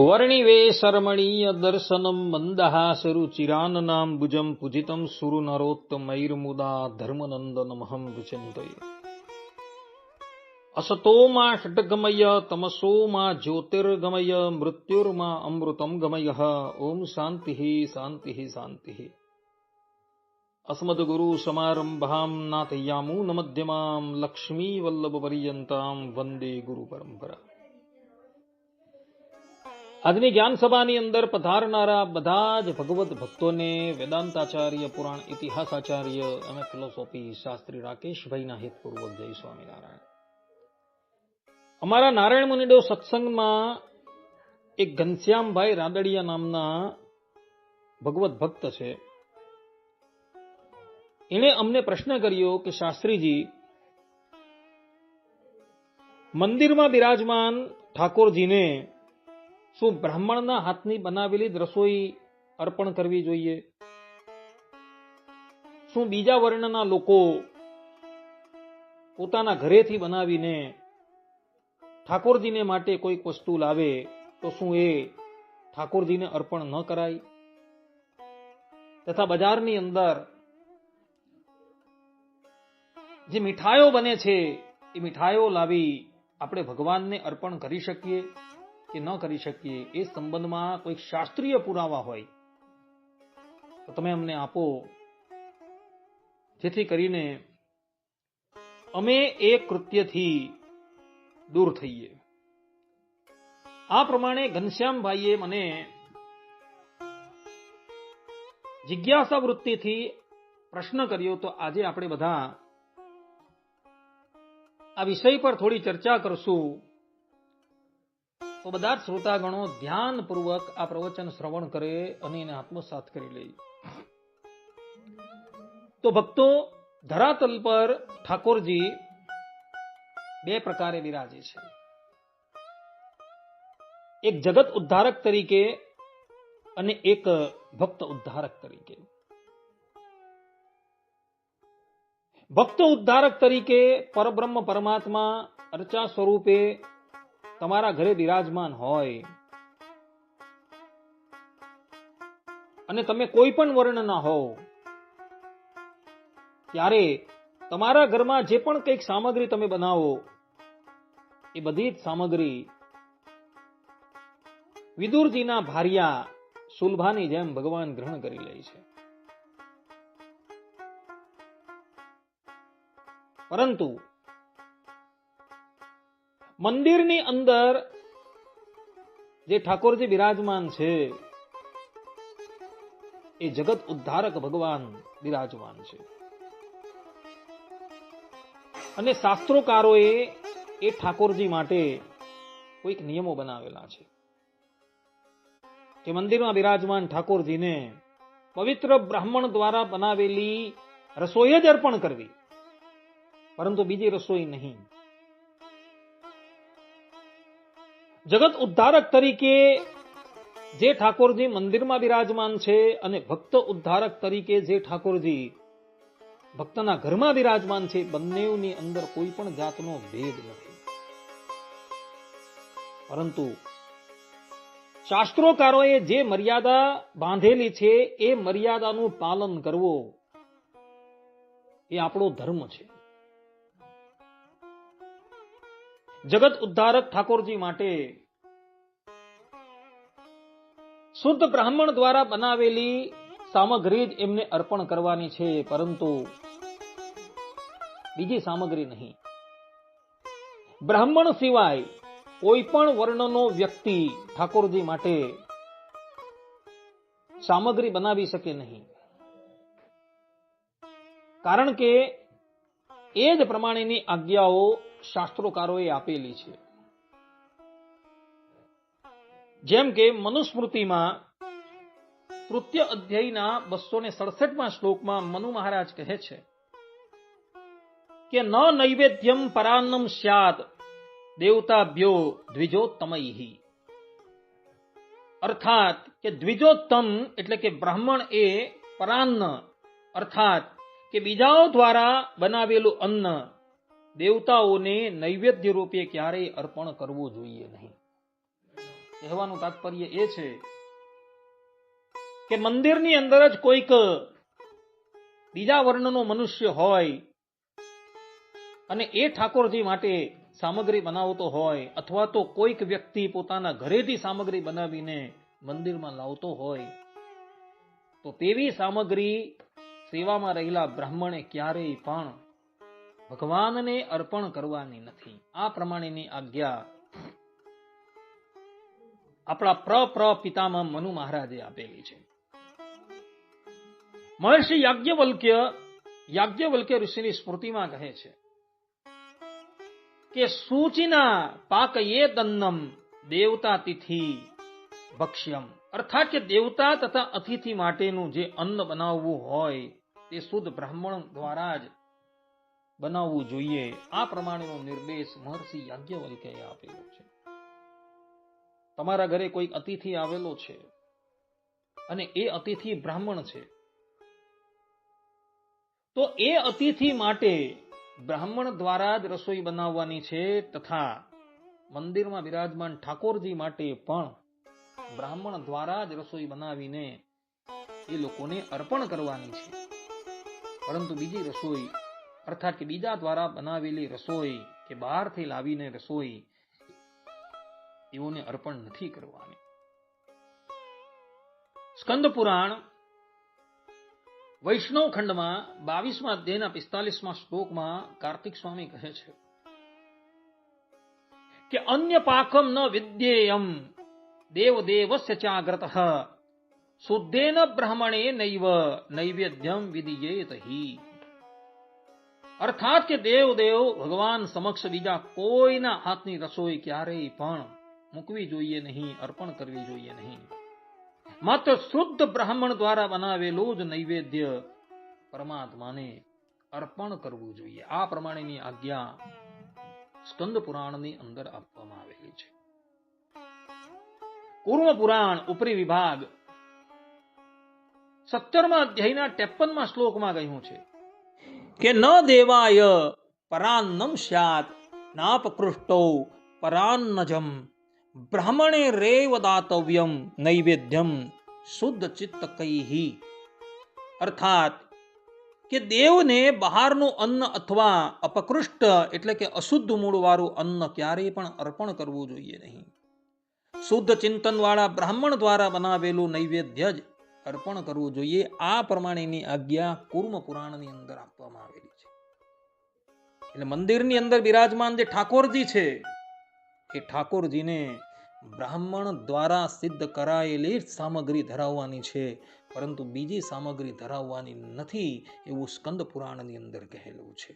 वर्णिवे शर्मणीय दर्शनम् मन्दहासरुचिराननाम्बुजम् सुरुनरोत्तमैर्मुदा धर्मनन्दनमहम् विचिन्तये असतो मा षट्गमय तमसो मा ज्योतिर्गमय मृत्युर्मा अमृतम् गमयः। ॐ शान्तिः शान्तिः शान्तिः। अस्मद्गुरुसमारम्भाम् नाथयामून मध्यमाम् लक्ष्मीवल्लभपर्यन्ताम् वन्दे गुरुपरम्परा। આજની જ્ઞાન સભાની અંદર પધારનારા બધા જ ભગવત ભક્તોને વેદાંતાચાર્ય, પુરાણ ઇતિહાસાચાર્ય અને ફિલોસોફી શાસ્ત્રી રાકેશભાઈના હિતપૂર્વક જય સ્વામિનારાયણ. અમારા નારાયણ મુનિડો સત્સંગમાં એક ઘનશ્યામભાઈ રાદડિયા નામના ભગવત ભક્ત છે. એણે અમને પ્રશ્ન કર્યો કે, શાસ્ત્રીજી, મંદિરમાં બિરાજમાન ઠાકોરજીને શું બ્રાહ્મણના હાથની બનાવેલી જ રસોઈ અર્પણ કરવી જોઈએ? શું બીજા વર્ણના લોકો પોતાના ઘરેથી બનાવીને ઠાકોરજીને માટે કોઈક વસ્તુ લાવે તો શું એ ઠાકોરજીને અર્પણ ન કરાય? તથા બજારની અંદર જે મીઠાઈઓ બને છે, એ મીઠાઈઓ લાવી આપણે ભગવાનને અર્પણ કરી શકીએ? કે ન કરી શકીએ, એ સંબંધમાં કોઈ શાસ્ત્રીય પુરાવા હોય, તો તમે અમને આપો. જેથી કરીને અમે એ કૃત્યથી દૂર થઈએ. આ પ્રમાણે ઘનશ્યામભાઈએ મને જિજ્ઞાસા વૃત્તિથી પ્રશ્ન કર્યો, તો આજે આપણે બધા આ વિષય પર થોડી ચર્ચા કરશું. તો બધા શ્રોતાગણો ધ્યાનપૂર્વક આ પ્રવચન શ્રવણ કરે અને એને આત્મસાત કરી લે. તો ભક્તો, ધરાતલ પર ઠાકોરજી બે પ્રકારે બિરાજે છે. એક જગત ઉદ્ધારક તરીકે અને એક ભક્ત ઉદ્ધારક તરીકે. ભક્ત ઉદ્ધારક તરીકે પરબ્રહ્મ પરમાત્મા અર્ચા સ્વરૂપે તમારા ઘરે બિરાજમાન હોય. અને તમે કોઈ પણ વર્ણના હો. ત્યારે તમારા ઘરમાં જે પણ કંઈક સામગ્રી તમે બનાવો, એ બધી જ સામગ્રી વિદુરજીના ભાર્યા સુલભાની જેમ ભગવાન ગ્રહણ કરી લે છે. પરંતુ મંદિરની અંદર જે ઠાકોરજી બિરાજમાન છે, એ જગત ઉદ્ધારક ભગવાન બિરાજમાન છે. અને શાસ્ત્રોકારોએ એ ઠાકોરજી માટે કોઈક નિયમો બનાવેલા છે કે મંદિરમાં બિરાજમાન ઠાકોરજીને પવિત્ર બ્રાહ્મણ દ્વારા બનાવેલી રસોઈ જ અર્પણ કરવી. પરંતુ બીજી રસોઈ નહીં. જગત ઉદ્ધારક તરીકે જે ઠાકોરજી મંદિરમાં બિરાજમાન છે અને ભક્ત ઉદ્ધારક તરીકે જે ઠાકોરજી ભક્તના ઘરમાં બિરાજમાન છે, બંનેની અંદર કોઈ પણ જાતનો ભેદ નથી. પરંતુ શાસ્ત્રોકારોએ જે મર્યાદા બાંધેલી છે, એ મર્યાદાનું પાલન કરવું એ આપણો ધર્મ છે. જગત ઉદ્ધારક ઠાકોરજી માટે શુદ્ધ બ્રાહ્મણ દ્વારા બનાવેલી સામગ્રી જ એમને અર્પણ કરવાની છે, પરંતુ બીજી સામગ્રી નહીં. બ્રાહ્મણ સિવાય કોઈ પણ વર્ણનો વ્યક્તિ ઠાકોરજી માટે સામગ્રી બનાવી શકે નહીં. કારણ કે એ જ પ્રમાણેની આજ્ઞાઓ શાસ્ત્રોકારોએ આપેલી છે. જેમ કે મનુસ્મૃતિમાં તૃતીય અધ્યાયના બસો ને સડસઠમાં શ્લોકમાં મનુ મહારાજ કહે છે કે, ન નૈવેદ્યમ પરાન્નમ સ્યાત દેવતાભ્યો દ્વિજોત્તમૈ અર્થાત કે દ્વિજોત્તમ એટલે કે બ્રાહ્મણ એ પરાન્ન, અર્થાત કે બીજાઓ દ્વારા બનાવેલું અન્ન દેવતાઓને નૈવેદ્ય રૂપે ક્યારેય અર્પણ કરવું જોઈએ નહીં. કહેવાનું તાત્પર્ય એ છે કે મંદિરની અંદર જ કોઈક બીજા વર્ણનો મનુષ્ય હોય અને એ ઠાકોરજી માટે સામગ્રી બનાવતો હોય અથવા તો કોઈક વ્યક્તિ પોતાના ઘરેથી સામગ્રી બનાવીને મંદિરમાં લાવતો હોય, તો તેવી સામગ્રી સેવામાં રહેલા બ્રાહ્મણે ક્યારેય પણ ભગવાનને અર્પણ કરવાની નથી. આ પ્રમાણેની આજ્ઞા આપણા પ્ર પ્ર પિતામાં મનુ મહારાજે આપેલી છે. મહર્ષિ યાજ્ઞવલ્ક્ય યાજ્ઞવલ્ક્ય ઋષિની સ્મૃતિમાં કહે છે કે સૂચિના પાકયે દન્નમ દેવતા તિથિ ભક્ષ્યમ. અર્થાત કે દેવતા તથા અતિથિ માટેનું જે અન્ન બનાવવું હોય તે શુદ્ધ બ્રાહ્મણ દ્વારા જ બનાવવું જોઈએ. આ પ્રમાણેનો નિર્દેશ મહર્ષિ યાજ્ઞવલ્કે આપેલો છે. તમારા ઘરે કોઈક અતિથિ આવેલો છે? અને એ અતિથિ બ્રાહ્મણ છે? તો એ અતિથિ માટે બ્રાહ્મણ દ્વારા જ રસોઈ બનાવવાની છે તથા મંદિરમાં બિરાજમાન ઠાકોરજી માટે પણ બ્રાહ્મણ દ્વારા જ રસોઈ બનાવીને એ લોકોને અર્પણ કરવાની છે. પરંતુ બીજી રસોઈ અર્થાત કે બીજા દ્વારા બનાવેલી રસોઈ કે બહારથી લાવીને રસોઈ, તેઓને અર્પણ નથી કરવાની. સ્કંદ પુરાણ વૈષ્ણવ ખંડમાં બાવીસમાં અધ્યાયના પિસ્તાલીસમાં શ્લોકમાં કાર્તિક સ્વામી કહે છે કે અન્ય પાકમ ન વિદ્યેયમ દેવ દેવસ્ય ચાગ્રત, શુદ્ધેન બ્રાહ્મણે નૈવ નૈવેદ્યમ વિધિયેત હિ અર્થાત કે દેવ દેવ ભગવાન સમક્ષ બીજા કોઈના હાથની રસોઈ ક્યારેય પણ મૂકવી જોઈએ નહીં, અર્પણ કરવી જોઈએ નહીં. માત્ર શુદ્ધ બ્રાહ્મણ દ્વારા બનાવેલું જ નૈવેદ્ય પરમાત્માને અર્પણ કરવું જોઈએ. આ પ્રમાણેની આજ્ઞા સ્કંદ પુરાણની અંદર આપવામાં આવેલી છે. કુર્મ પુરાણ ઉપરી વિભાગ સત્તરમાં અધ્યાયના ત્રેપનમાં શ્લોકમાં કહ્યું છે કે ન દેવાય, પરાન્નમ સ્યાત નાપકૃષ્ટો પરાન્નજમ, બ્રાહ્મણે રેવ દાતવ્યમ, નૈવેદ્યમ, શુદ્ધ ચિત્ત કૈહી. અર્થાત કે દેવને બહારનું અન્ન અથવા અપકૃષ્ટ એટલે કે અશુદ્ધ મૂળવાળું અન્ન ક્યારેય પણ અર્પણ કરવું જોઈએ નહીં. શુદ્ધ ચિંતનવાળા બ્રાહ્મણ દ્વારા બનાવેલું નૈવેદ્ય જ અર્પણ કરવું જોઈએ. આ પ્રમાણેની આજ્ઞા કુર્મ પુરાણની અંદર આપવામાં આવેલી છે. એટલે મંદિરની અંદર બિરાજમાન જે ઠાકોરજી છે, એ ઠાકોરજીને બ્રાહ્મણ દ્વારા સિદ્ધ કરાયેલી સામગ્રી ધરાવવાની છે. પરંતુ બીજી સામગ્રી ધરાવવાની નથી એવું સ્કંદ પુરાણની અંદર કહેલું છે.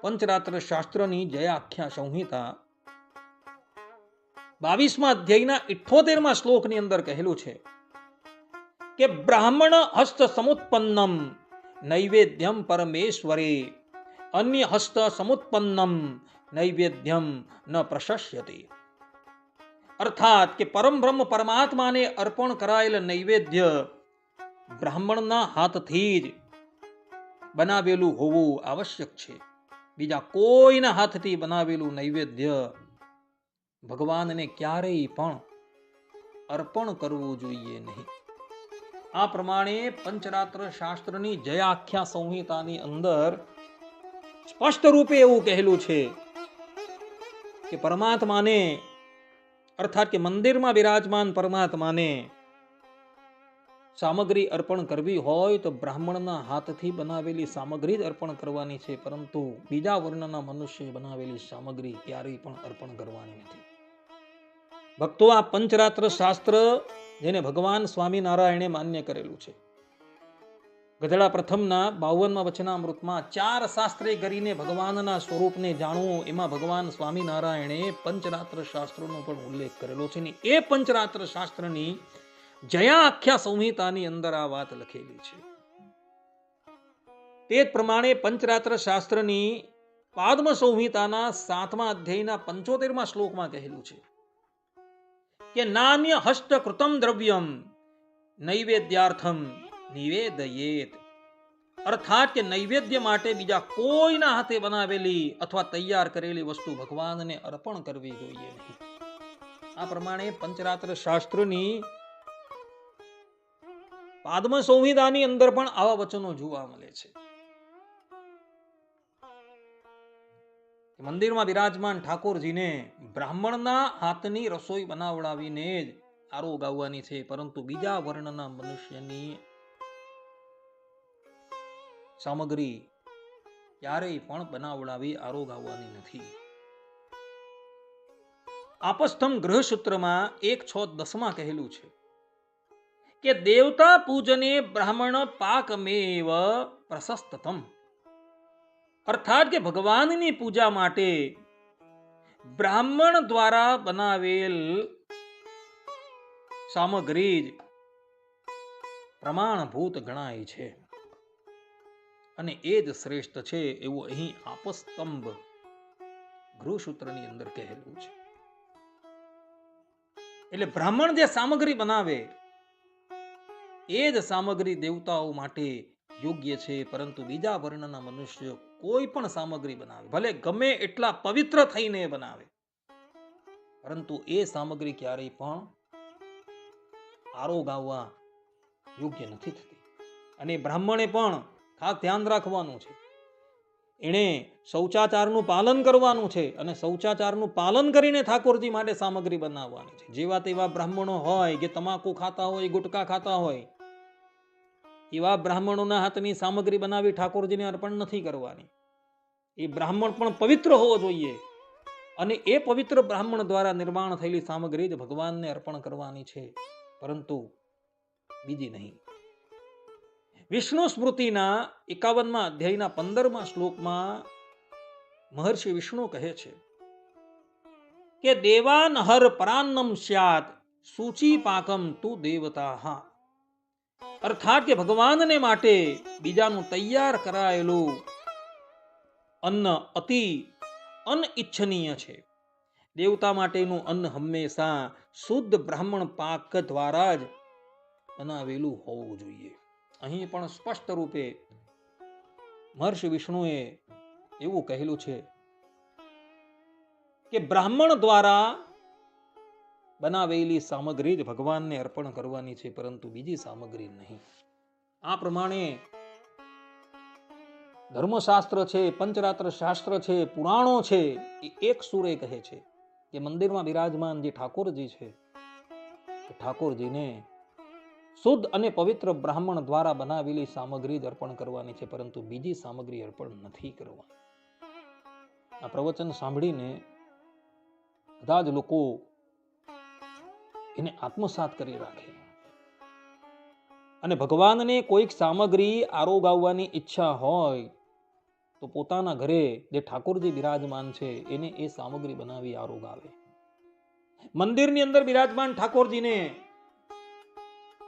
પંચરાત્ર શાસ્ત્રની જયાખ્યા સંહિતા બાવીસમાં અધ્યાયના ઇઠ્ઠોતેરમાં શ્લોકની અંદર કહેલું છે. કે બ્રાહ્મણ હસ્ત સમુત્પન્નમ, નૈવેદ્યમ પરમેશ્વરે. અન્ય હસ્ત સમુત્પન્નમ, નૈવેદ્યમ ન પ્રશસ્યતે. અર્થાત કે પરમ બ્રહ્મ પરમાત્માને અર્પણ કરાયેલ નૈવેદ્ય બ્રાહ્મણના હાથથી જ બનાવેલું હોવું આવશ્યક છે. બીજા કોઈના હાથથી બનાવેલું નૈવેદ્ય ભગવાનને ક્યારેય પણ અર્પણ કરવું જોઈએ નહીં. આ પ્રમાણે પંચરાત્ર શાસ્ત્રની જયાખ્યા સંહિતાની અંદર સ્પષ્ટ રૂપે એવું કહેલું છે કે પરમાત્માને, અર્થાત કે મંદિરમાં બિરાજમાન પરમાત્માને સામગ્રી અર્પણ કરવી હોય તો બ્રાહ્મણના હાથથી બનાવેલી સામગ્રી જ અર્પણ કરવાની છે, પરંતુ બીજા વર્ણના મનુષ્ય બનાવેલી સામગ્રી ક્યારેય પણ અર્પણ કરવાની નથી. ભક્તો આ પંચરાત્ર શાસ્ત્ર જેને ભગવાન સ્વામિનારાયણે માન્ય કરેલું છે. ગધડા પ્રથમના બાવનમાં વચનામૃતમાં ચાર શાસ્ત્રે કરીને ભગવાનના સ્વરૂપને જાણવું, એમાં ભગવાન સ્વામિનારાયણે પંચરાત્ર શાસ્ત્રોનો પણ ઉલ્લેખ કરેલો છે. ને એ પંચરાત્ર શાસ્ત્રની જયા આખ્યા સંહિતાની અંદર આ વાત લખેલી છે. તે જ પ્રમાણે પંચરાત્ર શાસ્ત્રની પાદ્મ સંહિતાના સાતમા અધ્યાયના પંચોતેરમાં શ્લોકમાં કહેલું છે. કે નાન્ય હસ્ત કૃતમ દ્રવ્યમ, નૈવેદ્યાર્થમ નિવેદયેત. અર્થાત કે નૈવેદ્ય માટે બીજા કોઈના હાથે બનાવેલી અથવા તૈયાર કરેલી વસ્તુ ભગવાનને અર્પણ કરવી જોઈએ નહીં. આ પ્રમાણે પંચરાત્ર શાસ્ત્રની પાદ્મ સંહિતાની અંદર પણ આવા વચનો જોવા મળે છે. મંદિરમાં બિરાજમાન ઠાકોરજીને બ્રાહ્મણના હાથની રસોઈ બનાવડાવીને જ આરોગ આવવાની છે, પરંતુ બીજા વર્ણના મનુષ્યની સામગ્રી ક્યારેય પણ બનાવડાવી આરોગ આવવાની નથી. આપસ્થમ ગ્રહસૂત્રમાં એક છ દસમાં કહેલું છે કે દેવતા પૂજને બ્રાહ્મણ પાકમેવ પ્રશસ્તતમ. અર્થાત કે ભગવાનની પૂજા માટે બ્રાહ્મણ દ્વારા બનાવેલ સામગ્રી જ પ્રમાણભૂત ગણાય છે. અને એ જ શ્રેષ્ઠ છે એવું અહીં આપસ્તંભ ગૃહસૂત્રની અંદર કહેલું છે. એટલે બ્રાહ્મણ જે સામગ્રી બનાવે, એ જ સામગ્રી દેવતાઓ માટે યોગ્ય છે, પરંતુ બીજા વર્ણના મનુષ્યો કોઈ પણ સામગ્રી બનાવે. ભલે ગમે એટલા પવિત્ર થઈને બનાવે. પરંતુ એ સામગ્રી ક્યારેય પણ આરોગ આવવા યોગ્ય નથી થતી. અને બ્રાહ્મણે પણ ખાસ ધ્યાન રાખવાનું છે. એણે શૌચાચારનું પાલન કરવાનું છે અને શૌચાચારનું પાલન કરીને ઠાકોરજી માટે સામગ્રી બનાવવાની છે. જેવા તેવા બ્રાહ્મણો હોય કે તમાકુ ખાતા હોય, ગુટકા ખાતા હોય એવા બ્રાહ્મણોના હાથની સામગ્રી બનાવી ઠાકોરજીને અર્પણ નથી કરવાની. એ બ્રાહ્મણ પણ પવિત્ર હોવો જોઈએ અને એ પવિત્ર બ્રાહ્મણ દ્વારા નિર્માણ થયેલી સામગ્રી જ ભગવાનને અર્પણ કરવાની છે. પરંતુ બીજી નહીં. વિષ્ણુ સ્મૃતિના એકાવનમાં અધ્યાયના પંદરમાં શ્લોકમાં મહર્ષિ વિષ્ણુ કહે છે કે દેવાન હર પરાન્નમ સ્યાત સૂચિ પાકમ તું દેવતા. અર્થાત કે ભગવાનને માટે બીજાનું તૈયાર કરાયેલું અન્ન અતિ અનિચ્છનીય છે. દેવતા માટેનું અન્ન હંમેશા શુદ્ધ બ્રાહ્મણ પાક દ્વારા જ બનાવેલું હોવું જોઈએ. અહીં પણ સ્પષ્ટ રૂપે મહર્ષિ વિષ્ણુએ એવું કહેલું છે કે બ્રાહ્મણ દ્વારા બનાવેલી સામગ્રી જ ભગવાનને અર્પણ કરવાની છે, પરંતુ બીજી સામગ્રી નહીં. આ પ્રમાણે ધર્મશાસ્ત્ર છે, પંચરાત્ર શાસ્ત્ર છે, પુરાણો છે, એ એક સુરે કહે છે કે મંદિરમાં બિરાજમાન જે ઠાકોરજી છે ઠાકોરજીને શુદ્ધ અને પવિત્ર બ્રાહ્મણ દ્વારા બનાવેલી સામગ્રી જ અર્પણ કરવાની છે, પરંતુ બીજી સામગ્રી અર્પણ નથી કરવાની. આ પ્રવચન સાંભળીને બધા જ લોકો એને આત્મસાત કરી રાખે. અને ભગવાનને કોઈક સામગ્રી આરોગાવવાની ઈચ્છા હોય, તો પોતાના ઘરે જે ઠાકોરજી બિરાજમાન છે, એને એ સામગ્રી બનાવી આરોગાવે. મંદિરની અંદર બિરાજમાન ઠાકોરજીને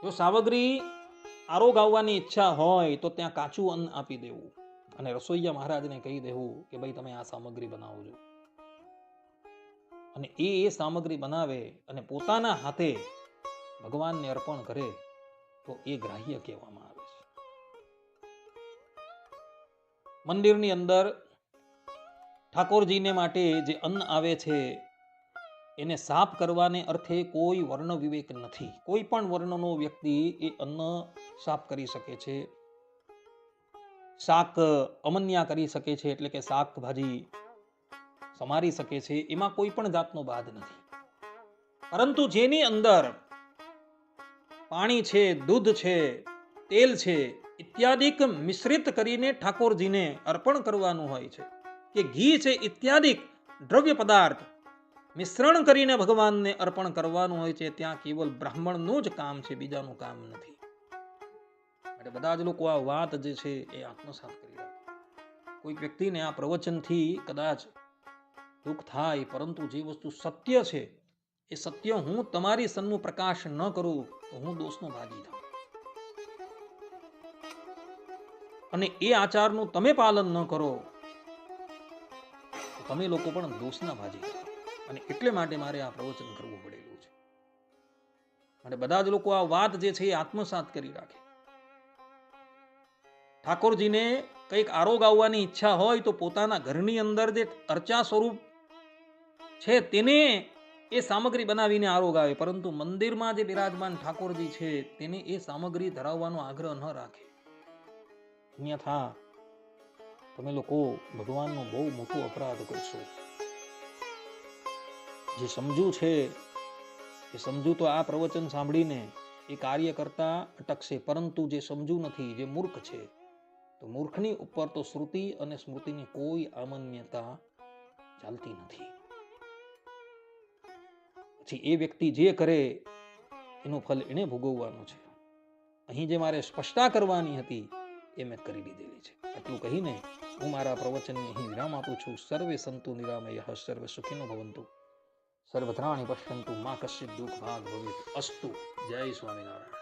જો સામગ્રી આરોગાવવાની ઈચ્છા હોય, તો ત્યાં કાચું અન્ન આપી દેવું. અને રસોઈયા મહારાજને કહી દેવું કે, ભાઈ, તમે આ સામગ્રી બનાવજો. અને એ એ સામગ્રી બનાવે અને પોતાના હાથે ભગવાનને અર્પણ કરે, તો એ ગ્રાહ્ય કહેવામાં આવે છે. મંદિરની અંદર ઠાકોરજીને માટે જે અન્ન આવે છે, એને સાફ કરવાને અર્થે કોઈ વર્ણ વિવેક નથી. કોઈ પણ વર્ણનો વ્યક્તિ એ અન્ન સાફ કરી શકે છે, શાક અમન્યા કરી શકે છે, એટલે કે શાકભાજી સમારી શકે છે, એમાં કોઈ પણ જાતનો બાદ નથી. પરંતુ જેની અંદર પાણી છે, દૂધ છે, તેલ છે, ઇત્યાદિક મિશ્રિત કરીને ઠાકોરજીને અર્પણ કરવાનું હોય છે. કે ઘી છે, ઇત્યાદિક દ્રવ્ય પદાર્થ મિશ્રણ કરીને ભગવાનને અર્પણ કરવાનું હોય છે, ત્યાં કેવલ બ્રાહ્મણનું જ કામ છે, બીજાનું કામ નથી. એટલે બધા જ લોકો આ વાત જે છે, એ આત્મસાત કરી રાખે. કોઈક વ્યક્તિને આ પ્રવચનથી કદાચ દુઃખ થાય, પરંતુ જે વસ્તુ સત્ય છે, એ સત્ય હું તમારી સન્મુખ પ્રકાશ ન કરું, તો હું દોષનો ભાગી થાઉં અને એ આચારનું તમે પાલન ન કરો, તો તમે લોકો પણ દોષના થાઓ અને એટલે માટે મારે આ પ્રવચન કરવું પડેલું છે. માટે બધા જ લોકો આ વાત જે છે એ આત્મસાત કરી રાખે. ઠાકોરજીને કંઈક આરોગ આવવાની ઈચ્છા હોય તો પોતાના ઘરની અંદર જે અર્ચા સ્વરૂપ છે તેને એ સામગ્રી બનાવીને આરોગાવે પરંતુ મંદિરમાં જે બિરાજમાન ઠાકોરજી છે, તેને એ સામગ્રી ધરાવવાનો આગ્રહ ન રાખે. અન્યથા તમે લોકો ભગવાનનો બહુ મોટો અપરાધ કરશો. જે સમજુ છે, એ સમજુ તો આ પ્રવચન સાંભળીને એ કાર્ય કરતા અટકશે. પરંતુ જે સમજુ નથી, જે મૂર્ખ છે, તો મૂર્ખની ઉપર તો શ્રુતિ અને સ્મૃતિની કોઈ આમન્યતા ચાલતી નથી. પછી એ વ્યક્તિ જે કરે, એનું ફલ એને ભોગવવાનું છે. અહીં જે મારે સ્પષ્ટતા કરવાની હતી, એ મેં કરી દીધેલી છે. આટલું કહીને હું મારા પ્રવચનને અહીં વિરામ આપું છું. સર્વે સંતુ નિરામય, સર્વે સુખીનો ભવંતુ. સર્વધ્રાણી પશ્યંતુ, મા કશ્ચિત દુઃખ ભાગ ભવિત અસ્તુ. જય સ્વામિનારાયણ.